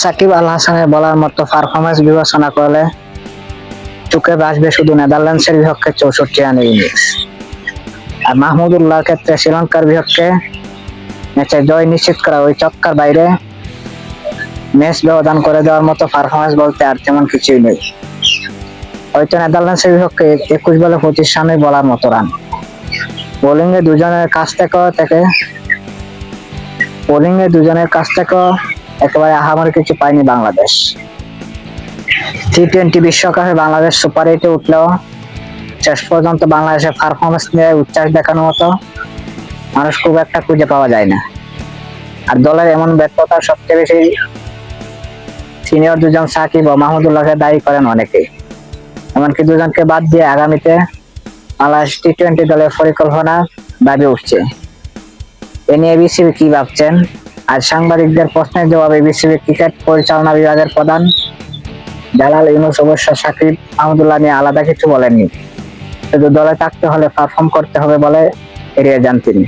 সাকিব আল হাসানের বলার মতো পারফরমেন্স বিবেচনা করলে চোখে ভাসবে শুধু নেদারল্যান্ডসের বিপক্ষে চৌষট্টি রানের ইনিংস আর মাহমুদুল্লাহর ক্ষেত্রে শ্রীলঙ্কার বিপক্ষে ম্যাচে জয় নিশ্চিত করা ওই চক্কার বাইরে ম্যাচ ব্যবধান করে দেওয়ার মতো পারফরমেন্স বলতে আর তেমন কিছুই নেই। হয়তো নেদারল্যান্ডসের বিপক্ষে একুশ বলে পঁচিশ রানে বলার মতো রান। বোলিং এ দুজনের কাছ থেকেও থেকে বোলিং এ দুজনের কাছ থেকেও একেবারে আহামরি কিছু পায়নি বাংলাদেশ। টি টোয়েন্টি বিশ্বকাপে বাংলাদেশ সুপার এইটে উঠলেও শেষ পর্যন্ত বাংলাদেশের পারফরমেন্স নিয়ে উচ্ছ্বাস দেখানোর মতো মানুষ খুব একটা খুঁজে পাওয়া যায় না আর দলের এমন ব্যর্থতা সবচেয়ে বেশি সিনিয়র দুজন সাকিব ও মাহমুদুল্লাহকে দায়ী করেন অনেকেই। এমনকি দুজনকে বাদ দিয়ে আগামীতে বাংলাদেশ টি টোয়েন্টি দলের পরিকল্পনা দাবি উঠছে। এ নিয়ে বিসিবি কি ভাবছেন? আজ সাংবাদিকদের প্রশ্নের জবাবে বিসিবি ক্রিকেট পরিচালনা বিভাগের প্রধান জালাল ইউনুস অবশ্য সাকিব আহমদুল্লাহ নিয়ে আলাদা কিছু বলেননি। শুধু দলে থাকতে হলে পারফর্ম করতে হবে বলে এড়িয়ে যান তিনি।